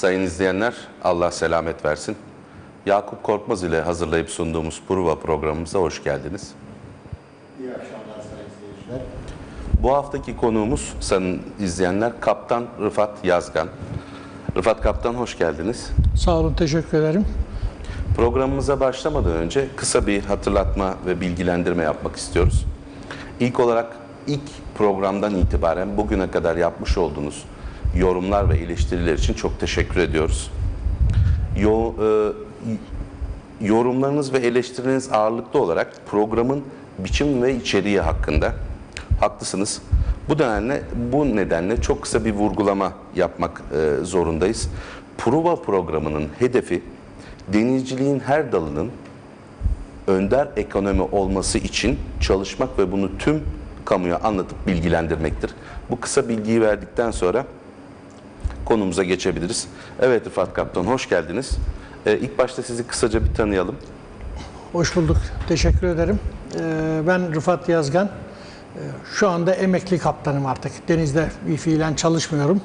Sayın izleyenler, Allah selamet versin. Yakup Korkmaz ile hazırlayıp sunduğumuz Pruva programımıza hoş geldiniz. İyi akşamlar sayın seyirciler. Bu haftaki konuğumuz sayın izleyenler Kaptan Rıfat Yazgan. Rıfat Kaptan hoş geldiniz. Sağ olun, teşekkür ederim. Programımıza başlamadan önce kısa bir hatırlatma ve bilgilendirme yapmak istiyoruz. İlk olarak ilk programdan itibaren bugüne kadar yapmış olduğunuz yorumlar ve eleştiriler için çok teşekkür ediyoruz. Yo, e, yorumlarınız ve eleştirileriniz ağırlıklı olarak programın biçim ve içeriği hakkında haklısınız. Bu nedenle bu nedenle çok kısa bir vurgulama yapmak e, zorundayız. Prova programının hedefi denizciliğin her dalının önder ekonomi olması için çalışmak ve bunu tüm kamuya anlatıp bilgilendirmektir. Bu kısa bilgiyi verdikten sonra konumuza geçebiliriz. Evet Rıfat Kaptan hoş geldiniz. Ee, ilk başta sizi kısaca bir tanıyalım. Hoş bulduk, teşekkür ederim. Ee, ben Rıfat Yazgan. Ee, Şu anda emekli kaptanım artık. Denizde bir fiilen çalışmıyorum.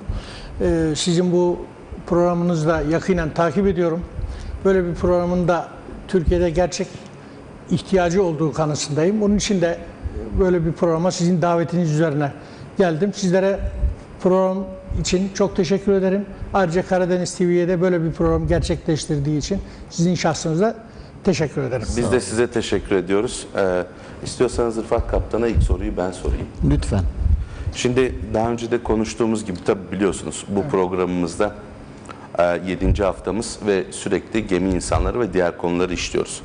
Ee, Sizin bu programınızı da yakinen takip ediyorum. Böyle bir programın da Türkiye'de gerçek ihtiyacı olduğu kanısındayım. Onun için de böyle bir programa sizin davetiniz üzerine geldim. Sizlere program için çok teşekkür ederim. Ayrıca Karadeniz TV'ye de böyle bir program gerçekleştirdiği için sizin şahsınıza teşekkür ederim. Biz de size teşekkür ediyoruz. Ee, istiyorsanız Rıfat Kaptan'a ilk soruyu ben sorayım. Lütfen. Şimdi daha önce de konuştuğumuz gibi tabii biliyorsunuz bu programımızda 7. haftamız ve sürekli gemi insanları ve diğer konuları işliyoruz.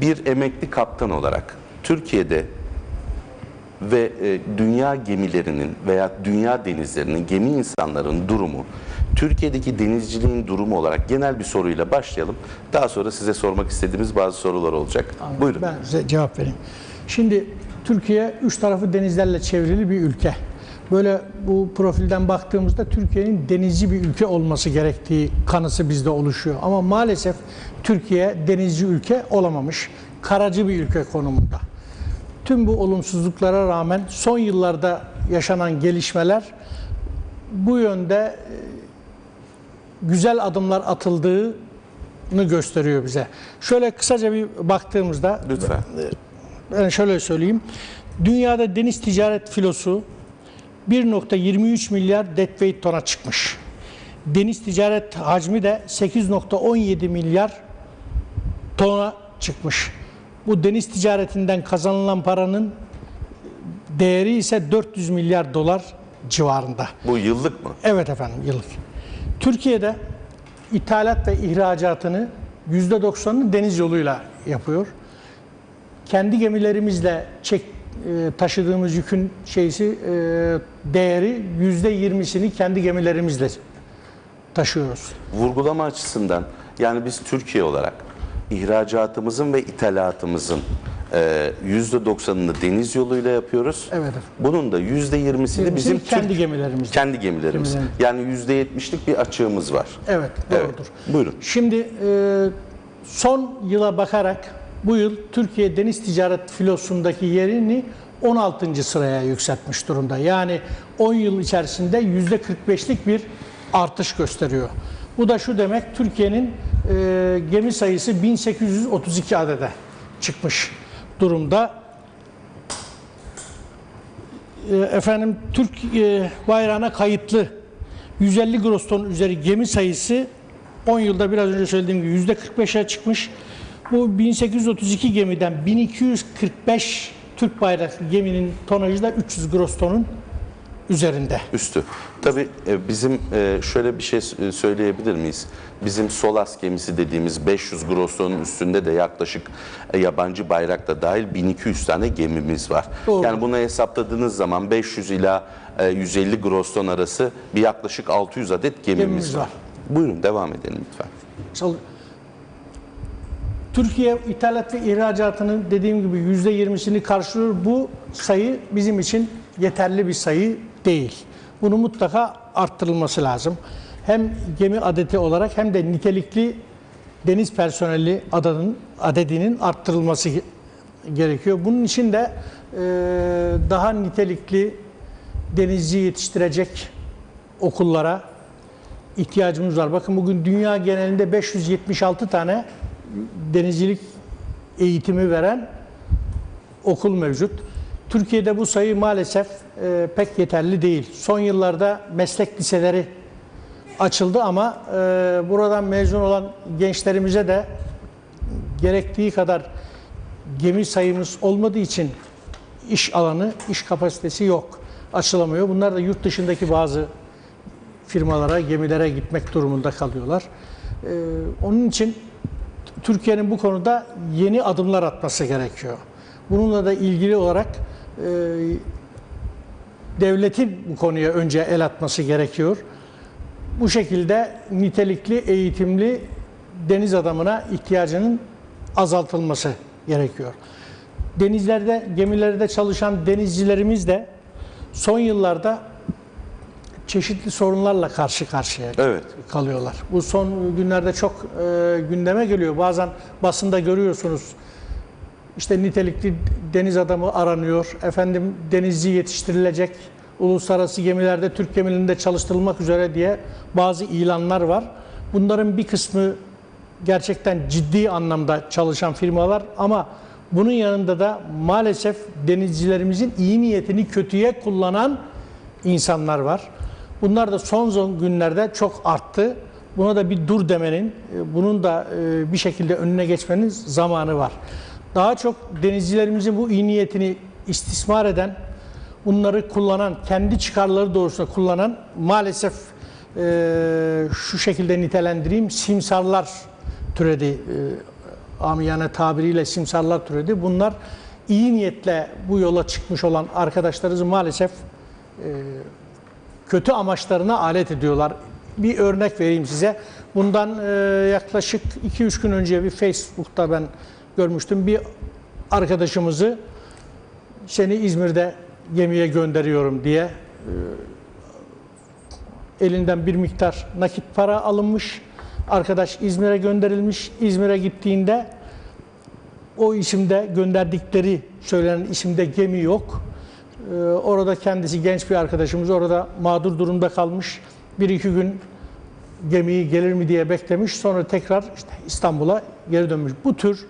Bir emekli kaptan olarak Türkiye'de ve e, dünya gemilerinin veya dünya denizlerinin gemi insanların durumu, Türkiye'deki denizciliğin durumu olarak genel bir soruyla başlayalım. Daha sonra size sormak istediğimiz bazı sorular olacak. Buyurun. Ben size cevap vereyim. Şimdi Türkiye üç tarafı denizlerle çevrili bir ülke. Böyle bu profilden baktığımızda Türkiye'nin denizci bir ülke olması gerektiği kanısı bizde oluşuyor. Ama maalesef Türkiye denizci ülke olamamış. Karacı bir ülke konumunda. Tüm bu olumsuzluklara rağmen son yıllarda yaşanan gelişmeler bu yönde e, güzel adımlar atıldığını gösteriyor bize. Şöyle kısaca bir baktığımızda Lütfen. ben şöyle söyleyeyim. Dünyada deniz ticaret filosu 1.23 milyar deadweight tona çıkmış. Deniz ticaret hacmi de 8.17 milyar tona çıkmış. Bu deniz ticaretinden kazanılan paranın değeri ise 400 milyar dolar civarında. Bu yıllık mı? Evet efendim yıllık. Türkiye'de ithalat ve ihracatını %90'ını deniz yoluyla yapıyor. Kendi gemilerimizle çek e, taşıdığımız yükün şeysi e, değeri %20'sini kendi gemilerimizle taşıyoruz. vurgulama açısından yani biz Türkiye olarak ihracatımızın ve ithalatımızın e, %90'ını deniz yoluyla yapıyoruz. Evet. Bunun da %20'sini bizim kendi Türk- gemilerimizle. kendi gemilerimiz. Gemilerimiz. Yani %70'lik bir açığımız var. Evet, Evet. doğrudur. Buyurun. Şimdi e, son yıla bakarak bu yıl Türkiye deniz ticaret filosundaki yerini 16. sıraya yükseltmiş durumda. Yani 10 yıl içerisinde %45'lik bir artış gösteriyor. Bu da şu demek Türkiye'nin e, gemi sayısı 1832 adede çıkmış durumda. E, efendim Türk e, bayrağına kayıtlı 150 gross ton üzeri gemi sayısı 10 yılda biraz önce söylediğim gibi %45'e çıkmış. Bu 1832 gemiden 1245 Türk bayraklı geminin tonajı da 300 gross tonun üzerinde. Üstü. Tabii e, bizim e, şöyle bir şey e, söyleyebilir miyiz? Bizim Solas gemisi dediğimiz 500 gross tonun üstünde de yaklaşık yabancı bayrak da dahil 1200 tane gemimiz var. Doğru. Yani bunu hesapladığınız zaman 500 ila e, 150 gross ton arası bir yaklaşık 600 adet gemimiz, Gemimiz var. var. Buyurun devam edelim lütfen. Çal- Türkiye ithalat ve ihracatının dediğim gibi %20'sini karşılıyor. Bu sayı bizim için yeterli bir sayı değil. Bunu mutlaka arttırılması lazım. Hem gemi adeti olarak hem de nitelikli deniz personeli adının, adedinin arttırılması ge- gerekiyor. Bunun için de e, daha nitelikli denizci yetiştirecek okullara ihtiyacımız var. Bakın bugün dünya genelinde 576 tane denizcilik eğitimi veren okul mevcut. Türkiye'de bu sayı maalesef e, pek yeterli değil. Son yıllarda meslek liseleri açıldı ama e, buradan mezun olan gençlerimize de gerektiği kadar gemi sayımız olmadığı için iş alanı, iş kapasitesi yok. Açılamıyor. Bunlar da yurt dışındaki bazı firmalara, gemilere gitmek durumunda kalıyorlar. Ee, onun için Türkiye'nin bu konuda yeni adımlar atması gerekiyor. Bununla da ilgili olarak devletin bu konuya önce el atması gerekiyor. Bu şekilde nitelikli, eğitimli deniz adamına ihtiyacının azaltılması gerekiyor. Denizlerde, gemilerde çalışan denizcilerimiz de son yıllarda çeşitli sorunlarla karşı karşıya Evet. kalıyorlar. Bu son günlerde çok e, gündeme geliyor. Bazen basında görüyorsunuz. İşte nitelikli deniz adamı aranıyor. Efendim denizci yetiştirilecek. Uluslararası gemilerde Türk gemilerinde çalıştırılmak üzere diye bazı ilanlar var. Bunların bir kısmı gerçekten ciddi anlamda çalışan firmalar ama bunun yanında da maalesef denizcilerimizin iyi niyetini kötüye kullanan insanlar var. Bunlar da son günlerde çok arttı. Buna da bir dur demenin, e, bunun da e, bir şekilde önüne geçmenin zamanı var. Daha çok denizcilerimizin bu iyi niyetini istismar eden, bunları kullanan, kendi çıkarları doğrusunda kullanan maalesef e, şu şekilde nitelendireyim, simsarlar türedi. E, amiyane tabiriyle simsarlar türedi. Bunlar iyi niyetle bu yola çıkmış olan arkadaşlarımız maalesef kötü amaçlarına alet ediyorlar. Bir örnek vereyim size. Bundan e, yaklaşık 2-3 gün önce bir Facebook'ta ben görmüştüm. Bir arkadaşımızı seni İzmir'de gemiye gönderiyorum diye e, elinden bir miktar nakit para alınmış. Arkadaş İzmir'e gönderilmiş. İzmir'e gittiğinde o isimde gönderdikleri söylenen isimde gemi yok. Ee, orada kendisi genç bir arkadaşımız orada mağdur durumda kalmış. Bir iki gün gemiyi gelir mi diye beklemiş. Sonra tekrar işte İstanbul'a geri dönmüş. Bu tür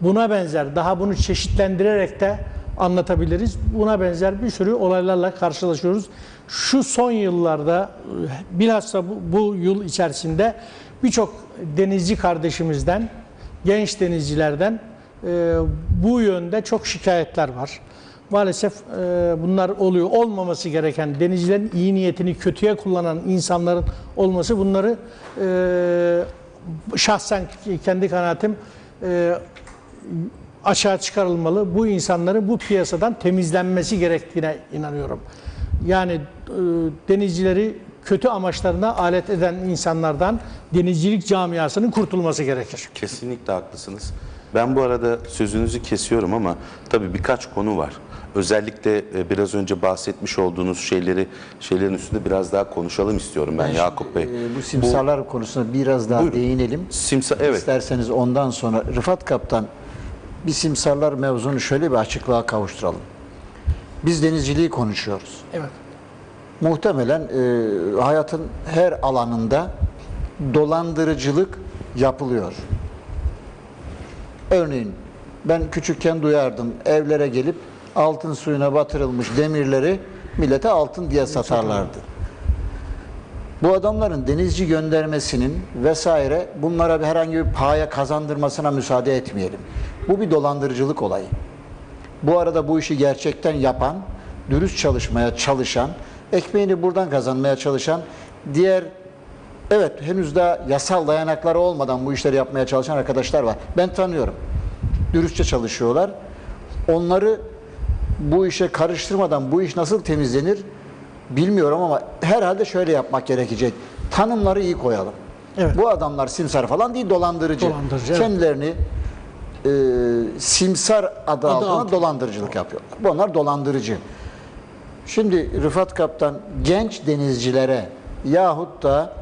buna benzer daha bunu çeşitlendirerek de anlatabiliriz. Buna benzer bir sürü olaylarla karşılaşıyoruz. Şu son yıllarda bilhassa bu, bu yıl içerisinde birçok denizci kardeşimizden, genç denizcilerden e, bu yönde çok şikayetler var. Maalesef e, bunlar oluyor. Olmaması gereken denizcilerin iyi niyetini kötüye kullanan insanların olması bunları e, şahsen kendi kanaatim e, aşağı çıkarılmalı. Bu insanların bu piyasadan temizlenmesi gerektiğine inanıyorum. Yani e, denizcileri kötü amaçlarına alet eden insanlardan denizcilik camiasının kurtulması gerekir. Kesinlikle haklısınız. Ben bu arada sözünüzü kesiyorum ama tabii birkaç konu var. Özellikle e, biraz önce bahsetmiş olduğunuz şeyleri şeylerin üstünde biraz daha konuşalım istiyorum ben, Yakup Bey. Ee, bu simsarlar konusuna biraz daha Buyurun. değinelim. Simsa evet. İsterseniz ondan sonra Rıfat Kaptan bir simsarlar mevzunu şöyle bir açıklığa kavuşturalım. Biz denizciliği konuşuyoruz. Evet. Muhtemelen e, hayatın her alanında dolandırıcılık yapılıyor. Örneğin ben küçükken duyardım evlere gelip altın suyuna batırılmış demirleri millete altın diye satarlardı. Bu adamların denizci göndermesinin vesaire bunlara herhangi bir paya kazandırmasına müsaade etmeyelim. Bu bir dolandırıcılık olayı. Bu arada bu işi gerçekten yapan, dürüst çalışmaya çalışan, ekmeğini buradan kazanmaya çalışan, diğer evet henüz daha yasal dayanakları olmadan bu işleri yapmaya çalışan arkadaşlar var. Ben tanıyorum. Dürüstçe çalışıyorlar. Onları bu işe karıştırmadan bu iş nasıl temizlenir bilmiyorum ama herhalde şöyle yapmak gerekecek. Tanımları iyi koyalım. Evet. Bu adamlar simsar falan değil dolandırıcı. Dolandırıcı, evet. E, simsar adı, altına altında. dolandırıcılık yapıyorlar. Bunlar dolandırıcı. Şimdi Rıfat Kaptan genç denizcilere yahut da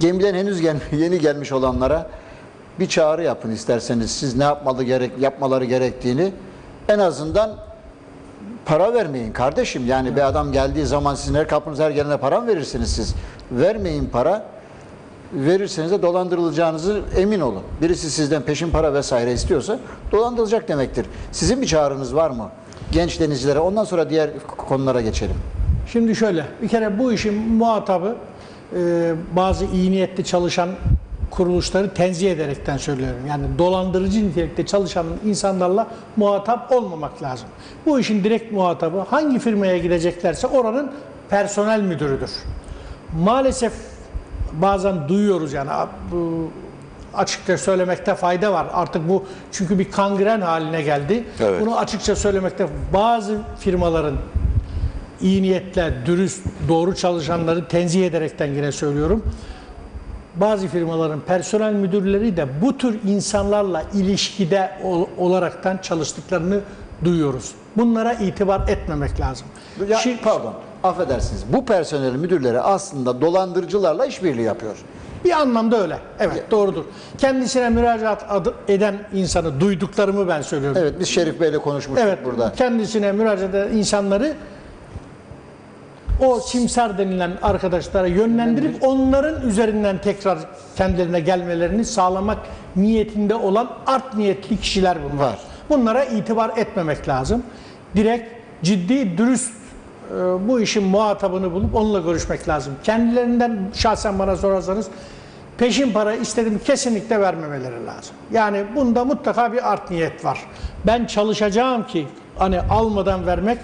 gemiden henüz gel yeni gelmiş olanlara bir çağrı yapın isterseniz. Siz ne yapmalı gerek yapmaları gerektiğini en azından para vermeyin kardeşim. Yani bir adam geldiği zaman sizin her kapınız her gelene para mı verirsiniz siz? Vermeyin para. Verirseniz de dolandırılacağınızı emin olun. Birisi sizden peşin para vesaire istiyorsa dolandırılacak demektir. Sizin bir çağrınız var mı? Genç denizcilere ondan sonra diğer konulara geçelim. Şimdi şöyle, bir kere bu işin muhatabı e, bazı iyi niyetli çalışan kuruluşları tenzih ederekten söylüyorum. Yani dolandırıcı nitelikte çalışan insanlarla muhatap olmamak lazım. Bu işin direkt muhatabı hangi firmaya gideceklerse oranın personel müdürüdür. Maalesef bazen duyuyoruz yani bu açıkça söylemekte fayda var. Artık bu çünkü bir kangren haline geldi. Evet. Bunu açıkça söylemekte bazı firmaların iyi niyetle, dürüst, doğru çalışanları tenzih ederekten yine söylüyorum. Bazı firmaların personel müdürleri de bu tür insanlarla ilişkide ol- olaraktan çalıştıklarını duyuyoruz. Bunlara itibar etmemek lazım. Ya, Şi- pardon, affedersiniz. Bu personel müdürleri aslında dolandırıcılarla işbirliği yapıyor. Bir anlamda öyle. Evet, doğrudur. Kendisine müracaat eden insanı duyduklarımı ben söylüyorum. Evet, biz Şerif Bey'le konuşmuştuk Evet, burada. kendisine müracaat eden insanları o simsar denilen arkadaşlara yönlendirip onların üzerinden tekrar kendilerine gelmelerini sağlamak niyetinde olan art niyetli kişiler bunlar. Var. Bunlara itibar etmemek lazım. Direkt ciddi, dürüst bu işin muhatabını bulup onunla görüşmek lazım. Kendilerinden şahsen bana sorarsanız peşin para istedim kesinlikle vermemeleri lazım. Yani bunda mutlaka bir art niyet var. Ben çalışacağım ki hani almadan vermek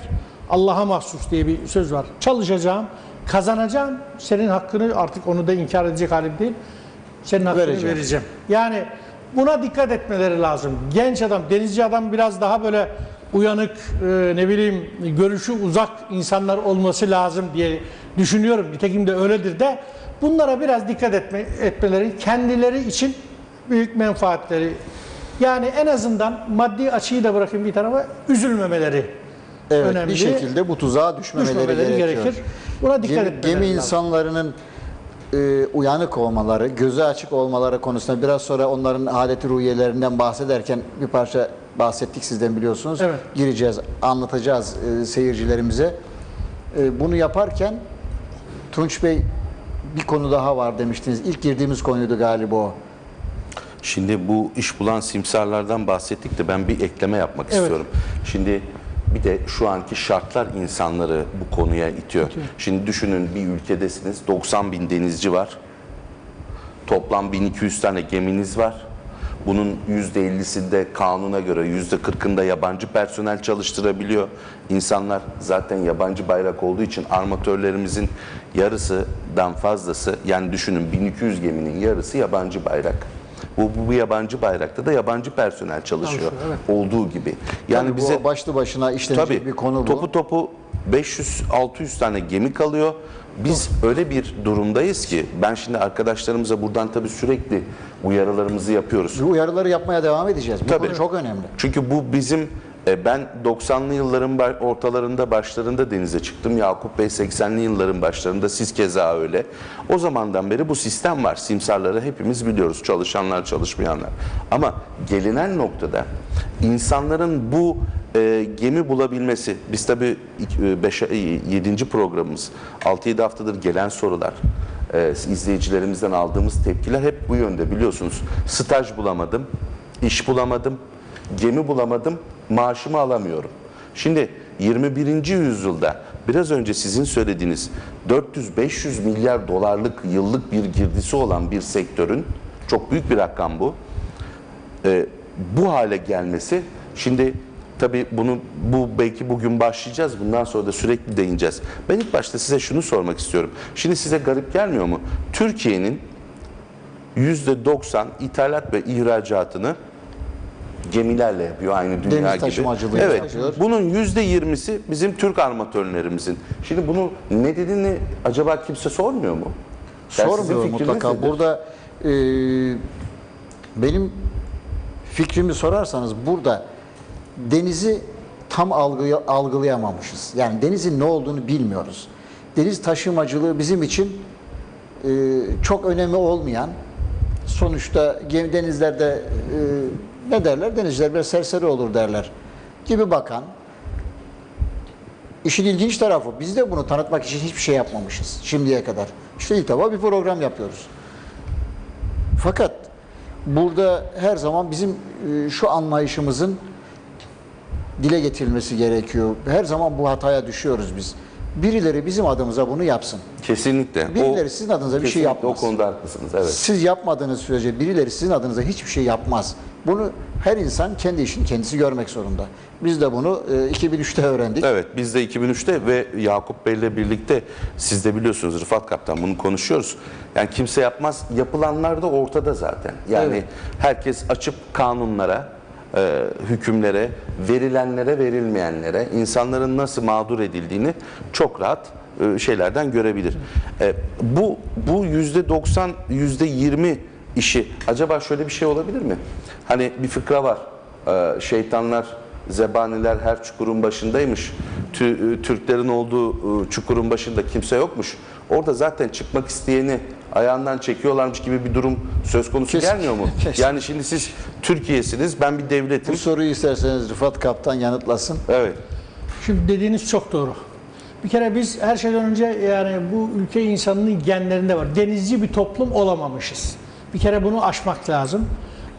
Allah'a mahsus diye bir söz var. Çalışacağım, kazanacağım. Senin hakkını artık onu da inkar edecek halim değil. Senin hakkını Vereceğim. vereceğim. Yani buna dikkat etmeleri lazım. Genç adam, denizci adam biraz daha böyle uyanık, e, ne bileyim görüşü uzak insanlar olması lazım diye düşünüyorum. Nitekim de öyledir de bunlara biraz dikkat etme, etmeleri kendileri için büyük menfaatleri yani en azından maddi açıyı da bırakayım bir tarafa üzülmemeleri Evet, önemli. bir şekilde bu tuzağa düşmemeleri, Düşmemeleri gerekiyor. gerekir. Buna dikkat Gemi, etmeleri gemi lazım. insanlarının e, uyanık olmaları, gözü açık olmaları konusunda biraz sonra onların haleti ruhiyelerinden bahsederken bir parça bahsettik sizden biliyorsunuz. Evet. Gireceğiz, anlatacağız e, seyircilerimize. E, bunu yaparken Tunç Bey bir konu daha var demiştiniz. İlk girdiğimiz konuydu galiba o. Şimdi bu iş bulan simsarlardan bahsettik de ben bir ekleme yapmak Evet. istiyorum. Şimdi bir de şu anki şartlar insanları bu konuya itiyor. Şimdi düşünün bir ülkedesiniz 90 bin denizci var. Toplam 1200 tane geminiz var. Bunun %50'sinde kanuna göre %40'ında yabancı personel çalıştırabiliyor. İnsanlar zaten yabancı bayrak olduğu için armatörlerimizin yarısından fazlası yani düşünün 1200 geminin yarısı yabancı bayrak. Bu, bu, bu yabancı bayrakta da yabancı personel çalışıyor. Çalışıyor, Olduğu gibi. Yani Tabii bize bu başlı başına işlenecek Tabii. bir konu bu. Topu topu 500-600 tane gemi kalıyor. Biz öyle bir durumdayız ki ben şimdi arkadaşlarımıza buradan tabii sürekli uyarılarımızı yapıyoruz. Bu uyarıları yapmaya devam edeceğiz. Bu Tabii. konu çok önemli. Çünkü bu bizim e, ben 90'lı yılların ortalarında başlarında denize çıktım. Yakup Bey 80'li yılların başlarında siz keza öyle. O zamandan beri bu sistem var. Simsarları hepimiz biliyoruz. Çalışanlar, çalışmayanlar. Ama gelinen noktada insanların bu e, gemi bulabilmesi, biz tabii 5 7. programımız 6-7 haftadır gelen sorular e, izleyicilerimizden aldığımız tepkiler hep bu yönde biliyorsunuz. Staj bulamadım, iş bulamadım, gemi bulamadım, maaşımı alamıyorum. Şimdi 21. yüzyılda biraz önce sizin söylediğiniz 400-500 milyar dolarlık yıllık bir girdisi olan bir sektörün çok büyük bir rakam bu. E, bu hale gelmesi şimdi tabii bunu bu belki bugün başlayacağız bundan sonra da sürekli değineceğiz. Ben ilk başta size şunu sormak istiyorum. Şimdi size garip gelmiyor mu? Türkiye'nin %90 ithalat ve ihracatını gemilerle yapıyor aynı dünya Deniz gibi. taşımacılığı Evet. yapıyor. Bunun %20'si bizim Türk armatörlerimizin. Şimdi bunu ne dediğini acaba kimse sormuyor mu? Yani sizin Sormuyor fikriniz mutlaka. nedir? Burada e, benim fikrimi sorarsanız burada denizi tam algıya, algılayamamışız. Yani denizin ne olduğunu bilmiyoruz. Deniz taşımacılığı bizim için e, çok önemi olmayan sonuçta gemi- denizlerde e, ne derler? Denizciler biraz serseri olur derler gibi bakan işin ilginç tarafı biz de bunu tanıtmak için hiçbir şey yapmamışız şimdiye kadar. İşte ilk defa bir program yapıyoruz. Fakat burada her zaman bizim e, şu anlayışımızın dile getirilmesi gerekiyor. Her zaman bu hataya düşüyoruz biz. Birileri bizim adımıza bunu yapsın. Kesinlikle. Birileri sizin adınıza bir şey yapmaz. O konuda haklısınız. Evet. Siz yapmadığınız sürece birileri sizin adınıza hiçbir şey yapmaz. Bunu her insan kendi işini kendisi görmek zorunda. Biz de bunu e, 2003'te öğrendik. Evet biz de 2003'te ve Yakup Bey'le birlikte siz de biliyorsunuz Rıfat Kaptan bunu konuşuyoruz. Yani kimse yapmaz. Yapılanlar da ortada zaten. Yani Evet. herkes açıp kanunlara, e, hükümlere, verilenlere, verilmeyenlere, insanların nasıl mağdur edildiğini çok rahat e, şeylerden görebilir. E, bu bu yüzde 90, yüzde 20 işi acaba şöyle bir şey olabilir mi? Hani bir fıkra var. E, şeytanlar Zebaniler her çukurun başındaymış. E, Türklerin olduğu e, çukurun başında kimse yokmuş. Orada zaten çıkmak isteyeni ayağından çekiyorlarmış gibi bir durum söz konusu Kesin- gelmiyor mu? kesin. Yani şimdi siz Türkiye'siniz, ben bir devletim. Bu soruyu isterseniz Rıfat Kaptan yanıtlasın. Evet. Şimdi dediğiniz çok doğru. Bir kere biz her şeyden önce yani bu ülke insanının genlerinde var. Denizci bir toplum olamamışız. Bir kere bunu aşmak lazım.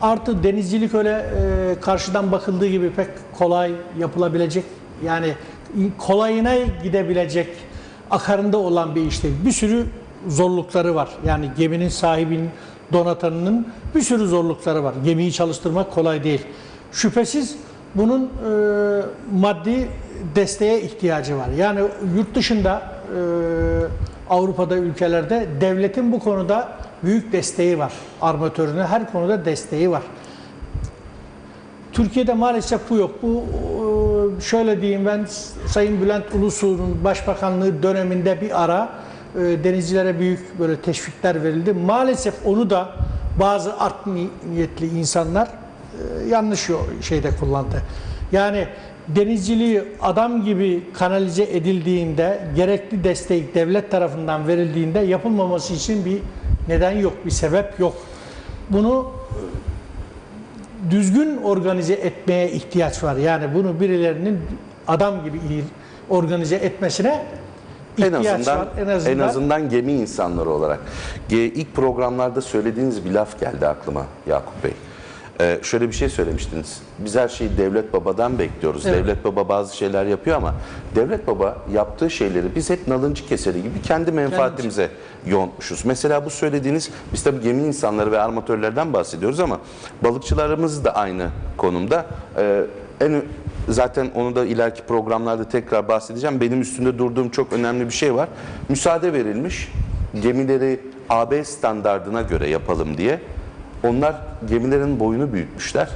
Artı denizcilik öyle e, karşıdan bakıldığı gibi pek kolay yapılabilecek yani kolayına gidebilecek akarında olan bir iş değil. Bir sürü zorlukları var. Yani geminin sahibinin, donatanının bir sürü zorlukları var. Gemiyi çalıştırmak kolay değil. Şüphesiz bunun e, maddi desteğe ihtiyacı var. Yani yurt dışında e, Avrupa'da ülkelerde devletin bu konuda büyük desteği var. Armatörüne her konuda desteği var. Türkiye'de maalesef bu yok. Bu e, şöyle diyeyim ben Sayın Bülent Ulusoy'un başbakanlığı döneminde bir ara denizcilere büyük böyle teşvikler verildi. Maalesef onu da bazı art niyetli insanlar e, yanlış şeyde kullandı. Yani denizciliği adam gibi kanalize edildiğinde, gerekli destek devlet tarafından verildiğinde yapılmaması için bir neden yok, bir sebep yok. Bunu düzgün organize etmeye ihtiyaç var. Yani bunu birilerinin adam gibi organize etmesine En azından, var. En azından, en azından gemi insanları olarak. İlk programlarda söylediğiniz bir laf geldi aklıma Yakup Bey. Ee, şöyle bir şey söylemiştiniz. Biz her şeyi devlet babadan bekliyoruz. Evet. Devlet baba bazı şeyler yapıyor ama devlet baba yaptığı şeyleri biz hep nalıncı keseri gibi kendi menfaatimize yontmuşuz. Mesela bu söylediğiniz biz tabii gemi insanları ve armatörlerden bahsediyoruz ama balıkçılarımız da aynı konumda. Ee, en zaten onu da ileriki programlarda tekrar bahsedeceğim. Benim üstünde durduğum çok önemli bir şey var. Müsaade verilmiş gemileri AB standardına göre yapalım diye. Onlar gemilerin boyunu büyütmüşler.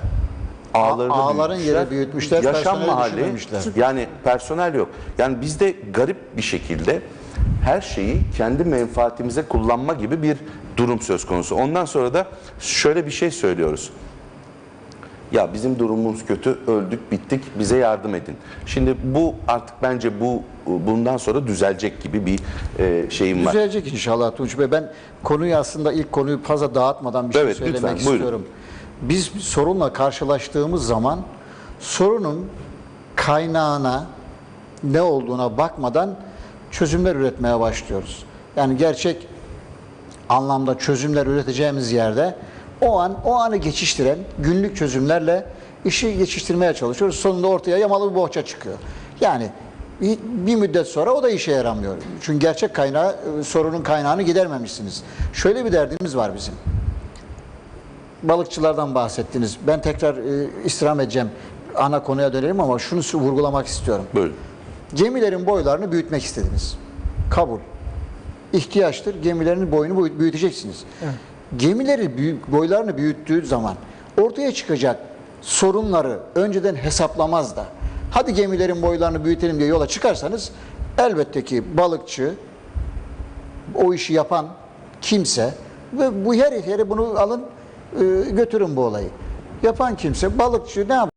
Ağlarını ağların yere büyütmüşler, Yaşam mahalli. Yani personel yok. Yani bizde garip bir şekilde her şeyi kendi menfaatimize kullanma gibi bir durum söz konusu. Ondan sonra da şöyle bir şey söylüyoruz. Ya bizim durumumuz kötü, öldük, bittik, bize yardım edin. Şimdi bu artık bence bu bundan sonra düzelecek gibi bir e, şeyim var. Düzelecek inşallah Tunç Bey. Ben konuyu aslında ilk konuyu fazla dağıtmadan bir şey Evet, söylemek lütfen, buyurun. istiyorum. Biz bir sorunla karşılaştığımız zaman sorunun kaynağına ne olduğuna bakmadan çözümler üretmeye başlıyoruz. Yani gerçek anlamda çözümler üreteceğimiz yerde o an o anı geçiştiren günlük çözümlerle işi geçiştirmeye çalışıyoruz. Sonunda ortaya yamalı bir bohça çıkıyor. Yani bir, müddet sonra o da işe yaramıyor. Çünkü gerçek kaynağı e, sorunun kaynağını gidermemişsiniz. Şöyle bir derdimiz var bizim. Balıkçılardan bahsettiniz. Ben tekrar e, istirham edeceğim. Ana konuya dönelim ama şunu vurgulamak istiyorum. Buyurun. Gemilerin boylarını büyütmek istediniz. Kabul. İhtiyaçtır. Gemilerin boyunu büyüteceksiniz. Gemileri büyük, boylarını büyüttüğü zaman ortaya çıkacak sorunları önceden hesaplamaz da hadi gemilerin boylarını büyütelim diye yola çıkarsanız elbette ki balıkçı o işi yapan kimse ve bu her yere bunu alın e, götürün bu olayı. Yapan kimse balıkçı ne yapar?